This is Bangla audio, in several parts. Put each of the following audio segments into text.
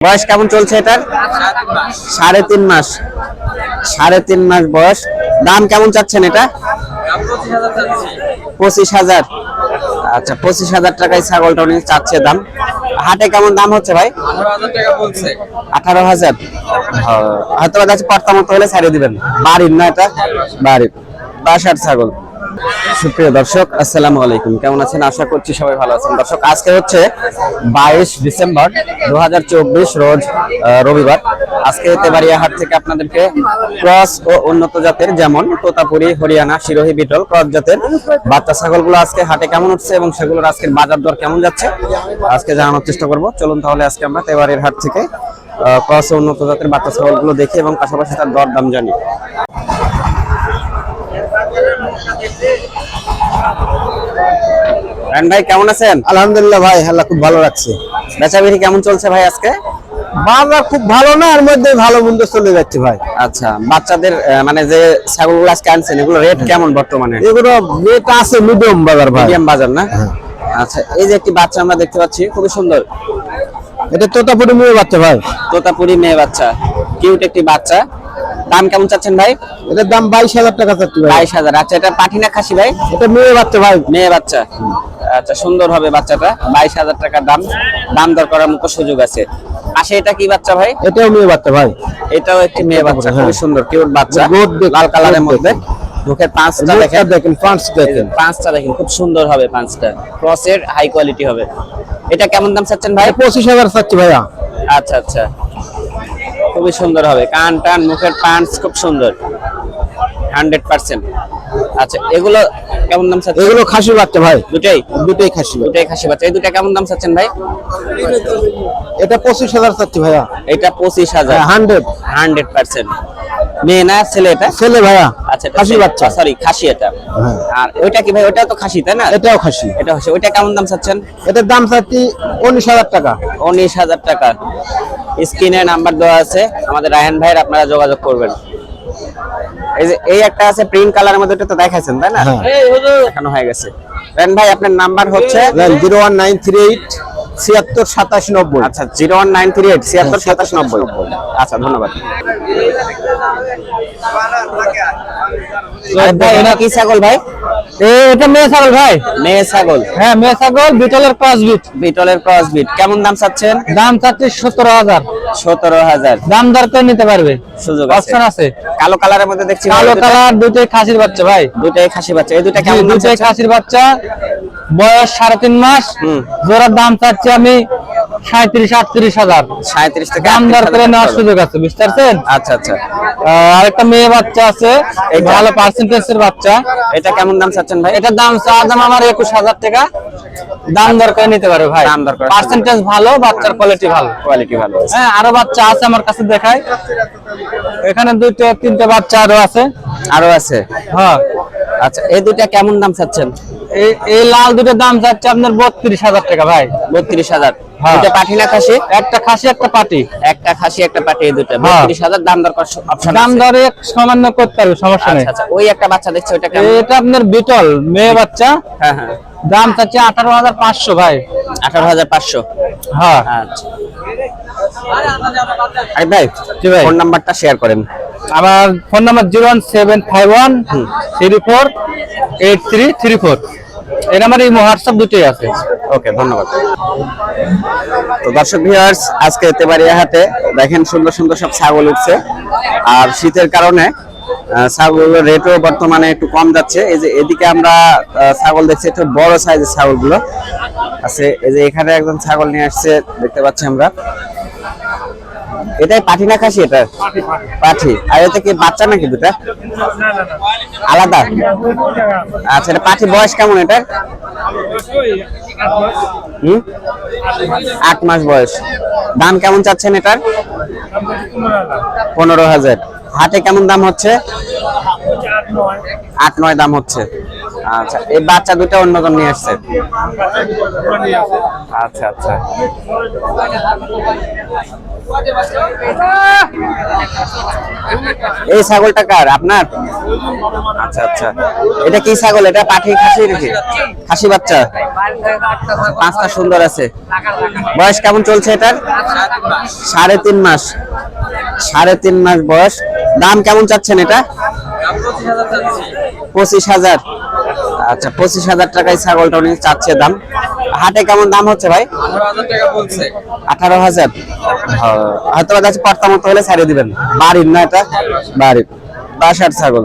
বয়স কেমন চলছে এটার? সাড়ে তিন মাস। সাড়ে তিন মাস বয়স। দাম কেমন চাচ্ছেন এটা? পঁচিশ হাজার। আচ্ছা পঁচিশ হাজার টাকায় ছাগলটা উনি চাচ্ছে দাম। হাটে কেমন দাম হচ্ছে ভাই? আঠারো হাজার। হয়তো বা কাছে পর্তা মতো হলে ছাড়িয়ে দিবেন। বাড়ির না এটা? বাড়ির। বাসার ছাগল। সুপ্রিয় দর্শক, আসসালামু আলাইকুম। কেমন আছেন? আশা করছি সবাই ভালো আছেন। দর্শক, আজকে হচ্ছে বাইশ ডিসেম্বর দু রোজ রবিবার। আজকে তেবাড়িয়া হাট থেকে আপনাদেরকে ক্রস ও উন্নত জাতের যেমন তোতাপুরি, হরিয়ানা, শিরোহী, বিটল, ক্রস জাতের বাচ্চা ছাগলগুলো আজকে হাটে কেমন উঠছে এবং সেগুলোর আজকের বাজার দর কেমন যাচ্ছে, আজকে জানানোর চেষ্টা করব। চলুন তাহলে আজকে আমরা তেবাড়ির হাট থেকে ক্রস ও উন্নত জাতের বাচ্চা ছাগলগুলো দেখি এবং পাশাপাশি তার দর দাম জানি। রান ভাই কেমন আছেন? আলহামদুলিল্লাহ ভাই আল্লাহ খুব ভালো রাখছে। বেচা বিক্রি কেমন চলছে ভাই আজকে? বাজার খুব ভালো না এর মধ্যে ভালো মন্দ চলে যাচ্ছে ভাই। আচ্ছা বাচ্চাদের মানে যে ছাগলগুলো আজকে আনছেন এগুলো রেট কেমন বর্তমানে? এগুলো রেট আছে মিডিয়াম বাজার ভাই। মিডিয়াম বাজার না? আচ্ছা এই যে একটি বাচ্চা আমরা দেখতে পাচ্ছি খুবই সুন্দর। এটা তোতাপুরি মেয়ে বাচ্চা ভাই। তোতাপুরি মেয়ে বাচ্চা কিউট একটি বাচ্চা। দাম কেমন চাচ্ছেন ভাই? এটার দাম বাইশ হাজার টাকা চাচ্ছি বাইশ হাজার। আচ্ছা এটা পাঠি না খাসি ভাই? এটা মেয়ে বাচ্চা ভাই। মেয়ে বাচ্চা। আচ্ছা সুন্দর হবে বাচ্চাটা। বাইশ হাজার টাকা দাম। দাম দর করার মতো সুযোগ আছে। পাশে এটা কি বাচ্চা ভাই? এটাও মেয়ে বাচ্চা ভাই। এটাও একটি মেয়ে বাচ্চা হ্যাঁ। খুবই সুন্দর কিউট বাচ্চা। লাল কালারের মধ্যে। মুখের পাঁচটা দেখেন। দেখেন পাঁচ দেখেন। পাঁচটা দেখেন খুব সুন্দর হবে পাঁচটা। ক্রসের হাই কোয়ালিটি হবে। এটা কেমন দাম চাচ্ছেন ভাই? পঁচিশ হাজার চাচ্ছি ভাইয়া। আচ্ছা আচ্ছা। খুবই সুন্দর হবে। কান টান মুখের পাঁচ খুব সুন্দর। Hundred percent. আচ্ছা এগুলো কেমন দাম চাচ্ছেন? এগুলো খাসি বাচ্চা ভাই। দুটাই? দুটোই খাসি দুটাই খাসি বাচ্চা। এই দুটা কেমন দাম চাচ্ছেন ভাই? এটা পঁচিশ হাজার চাচ্ছি ভাইয়া। এটা পঁচিশ হাজার। হান্ড্রেড। Hundred percent. মেয়ে না ছেলে এটা? ছেলে ভাইয়া। আচ্ছা খাসি বাচ্চা। সরি খাসি এটা। হ্যাঁ। আর ওইটা কি ভাই? ওটা তো খাসি তাই না? এটাও খাসি। এটা হচ্ছে ওইটা কেমন দাম চাচ্ছেন? এটার দাম চাচ্ছি উনিশ হাজার টাকা। উনিশ হাজার টাকা। স্ক্রিনে নাম্বার দেওয়া আছে আমাদের রায়হান ভাইয়ের আপনারা যোগাযোগ করবেন। এই যে এই একটা আছে প্রিন্ট কালারের মধ্যে তো দেখাইছেন তাই না? হ্যাঁ। দেখানো হয়ে গেছে। রায়হান ভাই আপনার নাম্বার হচ্ছে? Zero one nine three eight ছিয়াত্তর সাতাশ নব্বই। আচ্ছা zero one nine three eight ছিয়াত্তর সাতাশ নব্বই। আচ্ছা ধন্যবাদ। ভাই, এটা কি ছাগল ভাই? এটা মেয়ে ছাগল ভাই? মেয়ে ছাগল। হ্যাঁ মেয়ে ছাগল বিটলের ক্রস বিট বিটলের ক্রস বিট কেমন দাম চাচ্ছেন? দাম চাচ্ছি সতেরো হাজার। সতেরো হাজার। দাম দর করে নিতে পারবে। সুযোগ আছে। অপশন আছে। কালো কালারের মধ্যে দেখছি কালো কালার দুটোই খাসির বাচ্চা ভাই। দুটাই খাসি বাচ্চা। এই দুটা কেমন দাম দুটোই খাসির বাচ্চা। বয়স সাড়ে তিন মাস। হুম। জোড়ার দাম চাচ্ছি আমি সাঁত্রিশ আটত্রিশ হাজার। সাঁত্রিশ থেকে দাম দর করে নেওয়ার সুযোগ আছে বুঝতে পারছেন আচ্ছা। আচ্ছা আরেকটা মেয়ে বাচ্চা আছে এই এইটা? ভালো বাচ্চা। এটা কেমন দাম চাচ্ছেন ভাই? এটার দাম চাওয়া দাম আমার একুশ হাজার টাকা। দাম দর করে নিতে পারবে ভাই। দাম দর পার্সেন্টেজ ভালো বাচ্চার কোয়ালিটি ভালো। কোয়ালিটি ভালো। হ্যাঁ আরও বাচ্চা আছে আমার কাছে দেখায় এখানে দুইটা তিনটে বাচ্চা আরও আছে। আরও আছে? হ্যাঁ। আচ্ছা এই দুটা কেমন দাম চাচ্ছেন? এই লাল দুটোর দাম যাচ্ছে আপনার বত্রিশ হাজার টাকা ভাই। বত্রিশ হাজার। হ্যাঁ। দুটো পাটি না খাসি একটা খাসি একটা পাটি। একটা খাসি একটা পাটি দুটা 32000 হ্যাঁ। দাম দর অপশন দাম দরে সামান্য করতে পারবে সমস্যা আচ্ছা, নেই। আচ্ছা ওই একটা বাচ্চা দেখছ এটা কেমন? এটা আপনার বিটল মেয়ে বাচ্চা। হ্যাঁ হ্যাঁ। দাম চাচ্ছে 18500 ভাই। 18500 হ্যাঁ। আচ্ছা। আই ভাই জি ভাই। ফোন নাম্বারটা শেয়ার করেন। আমার ফোন নাম্বার 01751 34 8334 এটা আমার এই হোয়াটসঅ্যাপ দুটোই আছে। ওকে ধন্যবাদ। তো দর্শক ভিউয়ার্স আজকে তেবাড়িয়া হাটে দেখেন সুন্দর সুন্দর সব ছাগল উঠছে। আর শীতের কারণে ছাগলগুলোর রেটও বর্তমানে একটু কম যাচ্ছে। এই যে এদিকে আমরা ছাগল দেখছি, একটু বড় সাইজের ছাগলগুলো আছে। এই যে এখানে একজন ছাগল নিয়ে আসছে, দেখতে পাচ্ছি আমরা। এটাই পাঠি না খাসি এটা? পাঠি আর এটা কি বাচ্চা নাকি দুটা? আলাদা? আচ্ছা এটা পাঠি বয়স কেমন এটা হুম? আট মাস বয়স। দাম কেমন চাচ্ছেন এটার? পনেরো হাজার। হাটে কেমন দাম হচ্ছে? আট নয় দাম হচ্ছে। আচ্ছা এই বাচ্চা দুটো অন্যজন নিয়ে আসছে? আচ্ছা আচ্ছা। এই ছাগলটা কার? আপনার? আচ্ছা আচ্ছা। এটা কি ছাগল? এটা পাঠি খাসি নাকি? খাসি বাচ্চা? পাঁচটা সুন্দর আছে। বয়স কেমন চলছে এটার? সাড়ে তিন মাস। সাড়ে তিন মাস বয়স। দাম কেমন চাচ্ছেন এটা? পঁচিশ হাজার। আচ্ছা পঁচিশ হাজার টাকায় ছাগলটা উনি চাচ্ছে দাম। হাটে কেমন দাম হচ্ছে ভাই? আঠারো হাজার। হয়তো যাচ্ছে পর্তা মতো হলে ছাড়িয়ে দিবেন। বাড়ির না এটা? বাড়ির। বাসার ছাগল।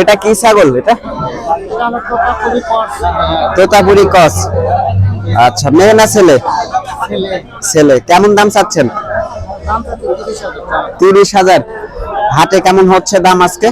এটা কি ছাগল এটা? তোতাপুরি কস। আচ্ছা মেয়ে না ছেলে? ছেলে কেমন দাম চাচ্ছেন? তিরিশ হাজার। হাটে কেমন হচ্ছে দাম আজকে?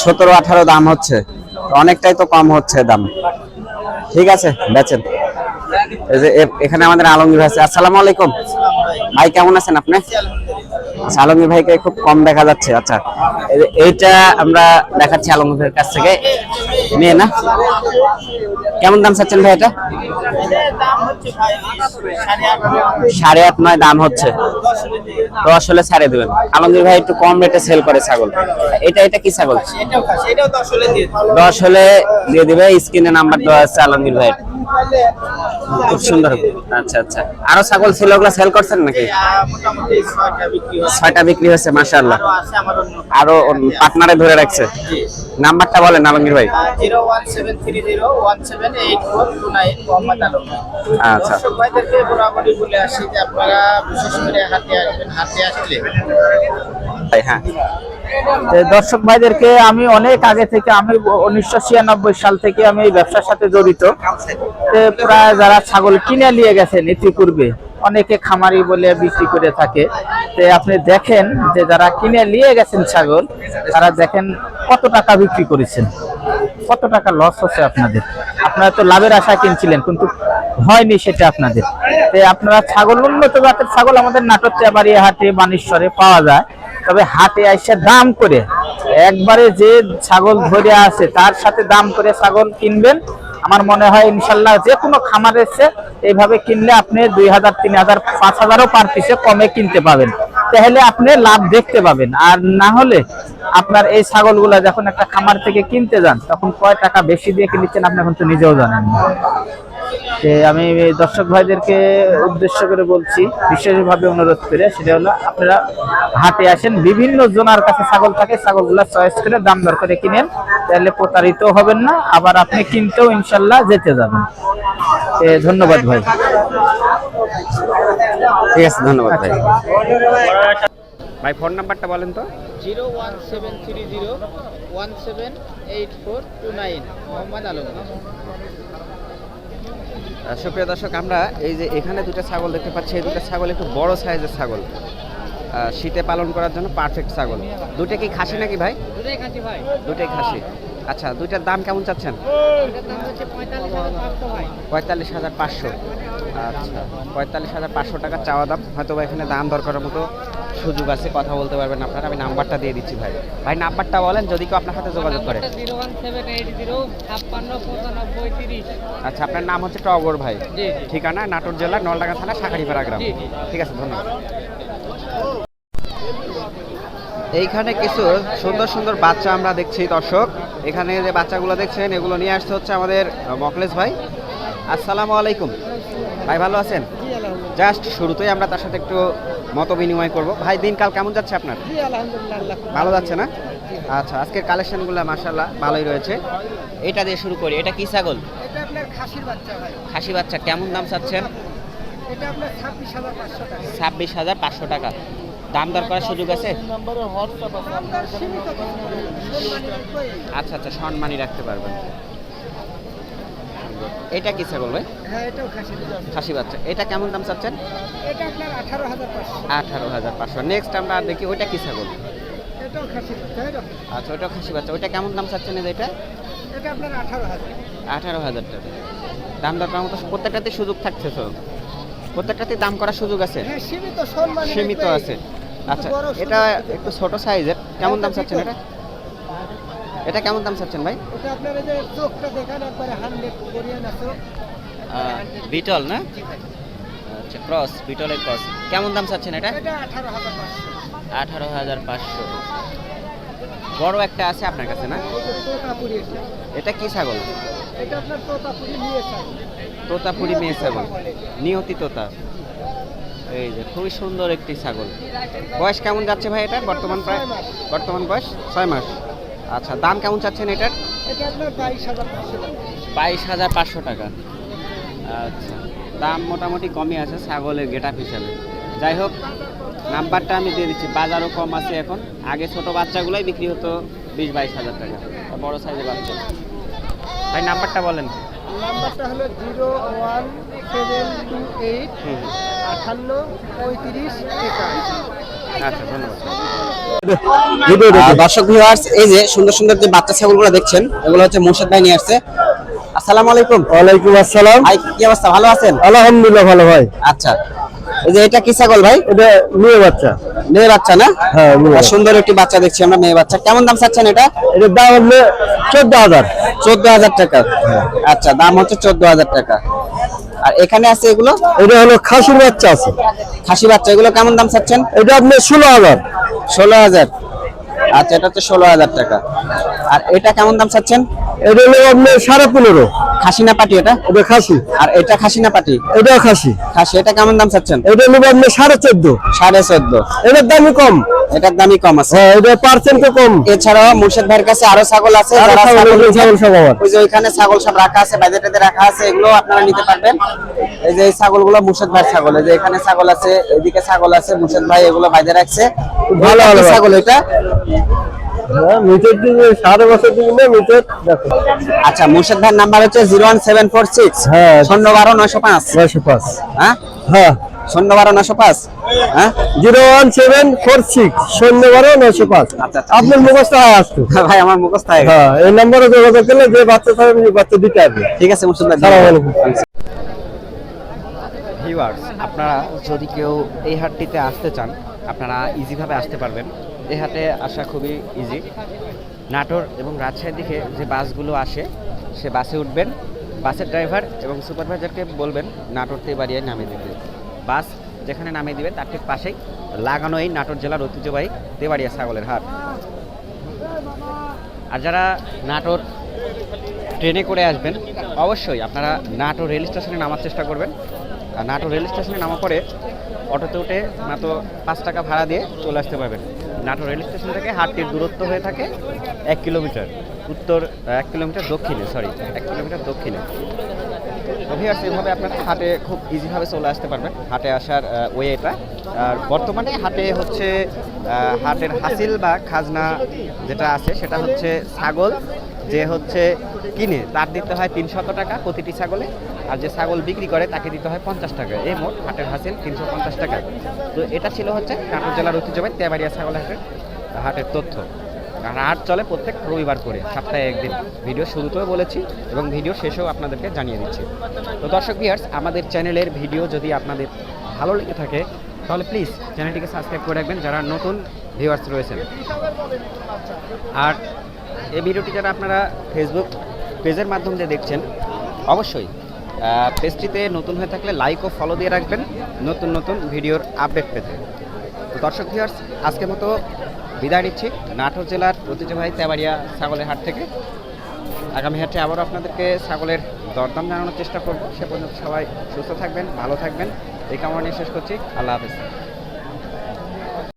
সতেরো আঠারো দাম হচ্ছে। অনেকটাই তো কম হচ্ছে দাম। ঠিক আছে, বেচেন। এখানে আমাদের আলমগীর আছে। আসসালামু আলাইকুম। ভাই, কেমন আছেন আপনি? আচ্ছা, আলমগীর ভাইকে খুব কম দেখা যাচ্ছে। আচ্ছা এইটা আমরা দেখাচ্ছি আলমগীর ভাইয়ের কাছ থেকে। মেয়ে না? কেমন দাম চাচ্ছেন ভাই এটা? সাড়ে আট নয় দাম হচ্ছে। দশ হলে ছাড়ে দেবেন। আলমগীর ভাই একটু কম রেটে সেল করে ছাগল। এটা এটা কি ছাগল? দশ হলে দিয়ে দিবে স্ক্রিনে নাম্বার দেওয়া আছে আলমগীর ভাই খুব সুন্দর। আচ্ছা আচ্ছা। আরও ছাগল ছিল ওগুলো সেল করছেন নাকি? ছয়টা বিক্রি হয়েছে। মাশাআল্লাহ। আরও পার্টনারে ধরে রাখছে। নাম্বারটা বলেন আলমগীর ভাই। আচ্ছা। ভাইদেরকে বরাবরই বলে আসি যে আপনারা বিশেষ করে হাতে আসবেন হাতে আসলে ভাই, হ্যাঁ। দর্শক ভাইদেরকে আমি অনেক আগে থেকে, আমি উনিশশো ছিয়ানব্বই সাল থেকে আমি এই ব্যবসার সাথে জড়িত। প্রায় যারা ছাগল কিনে নিয়ে গেছেন ইতিপূর্বে, অনেকে খামারি বলে বিক্রি করে থাকে। তো আপনি দেখেন যে যারা কিনে নিয়ে গেছেন ছাগল, তারা দেখেন কত টাকা বিক্রি করেছেন। কত টাকা লস হচ্ছে আপনাদের। আপনারা তো লাভের আশা কিনছিলেন, কিন্তু হয়নি সেটা আপনাদের। আপনারা ছাগল উন্নত জাতের ছাগল আমাদের নাটক চেবাড়িয়া হাটে, বানেশ্বরে পাওয়া যায়। তবে হাটে এসে দাম করে, একবারে যে ছাগল ধরে আছে, তার সাথে দাম করে ছাগল কিনবেন। আমার মনে হয় ইনশাল্লাহ যে কোনো খামার এসে এইভাবে কিনলে আপনি দুই হাজার, তিন হাজার, পাঁচ হাজারও পার পিসে কমে কিনতে পাবেন। তাহলে আপনি লাভ দেখতে পাবেন। আর না হলে আপনার এই ছাগলগুলা যখন একটা খামার থেকে কিনতে যান, তখন কয় টাকা বেশি দিয়ে কিনছেন আপনি এখন তো নিজেও জানেন না। যে আমি দর্শক ভাইদেরকে উদ্দেশ্য করে বলছি বিশেষভাবে অনুরোধ করে সেটা হলো আপনারা হাটে আসেন বিভিন্ন জনার কাছে ছাগল থাকে ছাগলগুলো চয়েস করে দাম দর করে কিনেন। তাহলে প্রতারিত হবেন না আবার আপনি কিনতেও ইনশাল্লাহ যেতে যাবেন। এ, ধন্যবাদ ভাই। ঠিক আছে ধন্যবাদ ভাই। ভাই ফোন নাম্বারটা বলেন তো। Zero one seven three zero one seven eight four two nine Mohammad Alam সুপ্রিয় দর্শক আমরা এই যে এখানে দুটো ছাগল দেখতে পাচ্ছি। এই দুটো ছাগল একটু বড় সাইজের ছাগল। শীতে পালন করার জন্য পারফেক্ট ছাগল। দুটো কি খাসি নাকি ভাই? দুটাই খাসি আচ্ছা দুইটার দাম কেমন চাচ্ছেন? পঁয়তাল্লিশ হাজার পাঁচশো আচ্ছা পঁয়তাল্লিশ হাজার পাঁচশো টাকা চাওয়া দাম। হয়তো এখানে দাম দরকারের মতো সুযোগ আছে কথা বলতে পারবেন আপনারা। আমি নাম্বারটা দিয়ে দিচ্ছি ভাই। ভাই নাম্বারটা বলেন যদি কেউ আপনার সাথে যোগাযোগ করে। আচ্ছা আপনার নাম হচ্ছে টগর ভাই। ঠিকানা নাটোর জেলা নলডাঙ্গা থানা শাখারিপাড়া গ্রাম। ঠিক আছে ধন্যবাদ। এইখানে কিছু সুন্দর সুন্দর বাচ্চা আমরা দেখছি দর্শক। এখানে যে বাচ্চাগুলো দেখছেন এগুলো নিয়ে আসতে হচ্ছে আমাদের মকলেশ ভাই। আসসালামু আলাইকুম। ভাই ভালো আছেন? জাস্ট শুরুতেই আমরা তার সাথে একটু মত বিনিময় করব। ভাই দিনকাল কেমন যাচ্ছে আপনার? ভালো যাচ্ছে না? আচ্ছা আজকের কালেকশনগুলো মাশাল্লাহ ভালোই রয়েছে। এটা দিয়ে শুরু করি। এটা কি ছাগল? এটা বাচ্চা খাসি বাচ্চা কেমন দাম চাচ্ছেন? ছাব্বিশ হাজার পাঁচশো টাকা। দাম দর করার সুযোগ আছে? আচ্ছা আচ্ছা সম্মানই রাখতে পারবেন। এটা কি ছাগল ভাই? হ্যাঁ এটাও খাসির খাসি বাচ্চা। এটা কেমন দাম চাচ্ছেন? এটা আপনার আঠারো হাজার পাঁচশো। আঠারো হাজার পাঁচশো। নেক্সট আমরা দেখি ওইটা কি ছাগল? এটাও তাই না আচ্ছা ওইটা খাসি বাচ্চা। ওইটা কেমন দাম চাচ্ছেন এটা? এটা আপনার আঠারো হাজার। আঠারো হাজার টাকা। দাম দর করার মতো প্রত্যেকটাতে সুযোগ থাকছে তো। প্রত্যেকটাতে দাম করার সুযোগ আছে? হ্যাঁ সীমিত সম্মান সীমিত আছে। আচ্ছা এটা একটু ছোট সাইজের কেমন দাম চাচ্ছেন এটা? এটা কেমন দাম চাচ্ছেন ভাই? এটা আপনার এই যে চোখটা দেখান একবারে হান্ড্রেড কোরিয়ান আছে। বিটল না? আচ্ছা ক্রস বিটলের ক্রস কেমন দাম চাচ্ছেন এটা? এটা আঠারো হাজার পাঁচশো। বড় একটা আছে আপনার কাছে না? এটা কি ছাগল? তোতাপুরি মেয়ে ছাগল। নিয়তি তোতা এই যে খুবই সুন্দর একটি ছাগল। বয়স কেমন যাচ্ছে ভাই এটা? বর্তমান প্রায় বর্তমান বয়স ছয় মাস। আচ্ছা দাম কেমন চাচ্ছেন এটার? এটা আপনার বাইশ হাজার পাঁচশো টাকা। বাইশ হাজার পাঁচশো টাকা। আচ্ছা দাম মোটামুটি কমই আছে ছাগলের গেট আপ হিসাবে। যাই হোক নাম্বারটা আমি দিয়ে দিচ্ছি বাজারও কম আছে এখন। আগে ছোট বাচ্চাগুলোই বিক্রি হতো বিশ বাইশ হাজার টাকা। আর বড় সাইজের বাচ্চা। ভাই নাম্বারটা বলেন। নাম্বারটা হলো zero one seven two eight হুম। পঁয়ত্রিশ আচ্ছা ধন্যবাদ। দর্শক ভিউয়ার্স এই যে সুন্দর সুন্দর যে বাচ্চা ছাগলগুলো দেখছেন এগুলো হচ্ছে মুর্শিদ ভাই নিয়ে আসছে। আসসালামু আলাইকুম। ওয়ালাইকুম আসসালাম। ভাই কি অবস্থা? ভালো আছেন? আলহামদুলিল্লাহ ভালো ভাই। আচ্ছা। এই যে এটা কি ছাগল ভাই? এটা মেয়ে বাচ্চা। মেয়ে বাচ্চা না? হ্যাঁ, সুন্দর একটি বাচ্চা দেখছি আমরা মেয়ে বাচ্চা। কেমন দাম চাচ্ছেন এটা? এটার দাম হলো চোদ্দ হাজার। চোদ্দ হাজার টাকা। আচ্ছা দাম হচ্ছে চোদ্দ হাজার টাকা। আর এখানে আছে এগুলো? এটা হলো খাসির বাচ্চা আছে। খাসি বাচ্চা এগুলো কেমন দাম চাচ্ছেন? এটা আপনি ষোলো হাজার। ষোলো হাজার। আচ্ছা এটা হচ্ছে ষোলো হাজার টাকা। আর এটা কেমন দাম চাচ্ছেন? এটা হলো আপনার সাড়ে পনেরো। খাসি না পাটি এটা? এটা খাসি। আর এটা খাসি না পাটি? এটাও খাসি। খাসি এটা কেমন দাম চাচ্ছেন? এটা আপনার সাড়ে চোদ্দ। সাড়ে চোদ্দ। এটার দামই কম। এটার দামই কম আছে। হ্যাঁ এটা পার্সেন্টও কম। এছাড়াও মুর্শিদ ভাইয়ের কাছে আরও ছাগল আছে যারা ছাগল, ছাগল সব আমার। ওই যে ওইখানে ছাগল সব রাখা আছে বাজেটেতে রাখা আছে এগুলো আপনারা নিতে পারবেন। এই যে এই ছাগলগুলো মুর্শিদ ভাইয়ের ছাগল এই যে এখানে ছাগল আছে এদিকে ছাগল আছে মুর্শিদ ভাই এগুলো বাইরে রাখছে। ভালো, ভালো। ছাগল এটা? হ্যাঁ মিটার দিকে সাড়ে বছর দিকে না মিটার দেখো আচ্ছা মুর্শিদ ভাইয়ের নাম্বার হচ্ছে zero one seven four six হ্যাঁ। শূন্য বারো নয়শো পাঁচ। নয়শো পাঁচ। হ্যাঁ? হ্যাঁ। শূন্য বারো নয়শো পাঁচ। হ্যাঁ? Zero one seven four six শূন্য বারো নয়শো পাঁচ। আচ্ছা, আচ্ছা। আপনার মুখস্থ হয় আসতো ভাই আমার মুখস্থ হয়ে হ্যাঁ এই নম্বরে যোগাযোগ করলে যে বাচ্চা থাকবে সেই বাচ্চা দিতে হবে। ঠিক আছে ভিউয়ার্স আপনারা যদি কেউ এই হাটটিতে আসতে চান আপনারা ইজিভাবে আসতে পারবেন। এই হাটে আসা খুবই ইজি নাটোর এবং রাজশাহীর দিকে যে বাসগুলো আসে, সে বাসে উঠবেন। বাসের ড্রাইভার এবং সুপারভাইজারকে বলবেন, নাটোর তেবাড়িয়ায় নামিয়ে দিতে। বাস যেখানে নামিয়ে দিবে, তার ঠিক পাশেই লাগানো এই নাটোর জেলার ঐতিহ্যবাহী তেবাড়িয়া ছাগলের হাট। আর যারা নাটোর ট্রেনে করে আসবেন, অবশ্যই আপনারা নাটোর রেল স্টেশনে নামার চেষ্টা করবেন। আর নাটোর রেল স্টেশনে নামা পরে অটোতে উঠে মাত্র পাঁচ টাকা ভাড়া দিয়ে চলে আসতে পারবেন। নাটোর রেল স্টেশন থেকে হাটটির দূরত্ব হয়ে থাকে এক কিলোমিটার। উত্তর এক কিলোমিটার দক্ষিণে সরি এক কিলোমিটার দক্ষিণে। অভিয়ার্স এভাবে আপনারা হাটে খুব ইজিভাবে চলে আসতে পারবেন। হাটে আসার ওয়ে এটা। আর বর্তমানে হাটে হচ্ছে হাটের হাসিল বা খাজনা যেটা আছে, সেটা হচ্ছে ছাগল যে হচ্ছে কিনে, তার দিতে হয় তিনশত টাকা প্রতিটি ছাগলে। আর যে ছাগল বিক্রি করে, তাকে দিতে হয় পঞ্চাশ টাকা। এই মোট হাটের হাসিল তিনশো পঞ্চাশ টাকা। তো এটা ছিল হচ্ছে নাটোর জেলার ঐতিহ্যবাহী তেবাড়িয়া ছাগল হাটের হাটের তথ্য। আর হাট চলে প্রত্যেক রবিবার করে, সপ্তাহে একদিন। ভিডিও শুরুতেও বলেছি এবং ভিডিও শেষেও আপনাদেরকে জানিয়ে দিচ্ছি। তো দর্শক ভিউয়ার্স আমাদের চ্যানেলের ভিডিও যদি আপনাদের ভালো লেগে থাকে, তাহলে প্লিজ চ্যানেলটিকে সাবস্ক্রাইব করে রাখবেন যারা নতুন ভিউয়ার্স রয়েছেন। আর এই ভিডিওটি যারা আপনারা ফেসবুক পেজের মাধ্যম দিয়ে দেখছেন, অবশ্যই পেজটিতে নতুন হয়ে থাকলে লাইক ও ফলো দিয়ে রাখবেন নতুন নতুন ভিডিওর আপডেট পেতে। তো দর্শক ভিউয়ার্স আজকের মতো বিদায় নিচ্ছি। নাটোর জেলার ঐতিহ্যবাহী তেবাড়িয়া ছাগলের হাট থেকে। আগামী হাটে আবারও আপনাদেরকে ছাগলের দরদাম জানানোর চেষ্টা করব। সে পর্যন্ত সবাই সুস্থ থাকবেন, ভালো থাকবেন। এই কামনা শেষ করছি। আল্লাহ হাফেজ।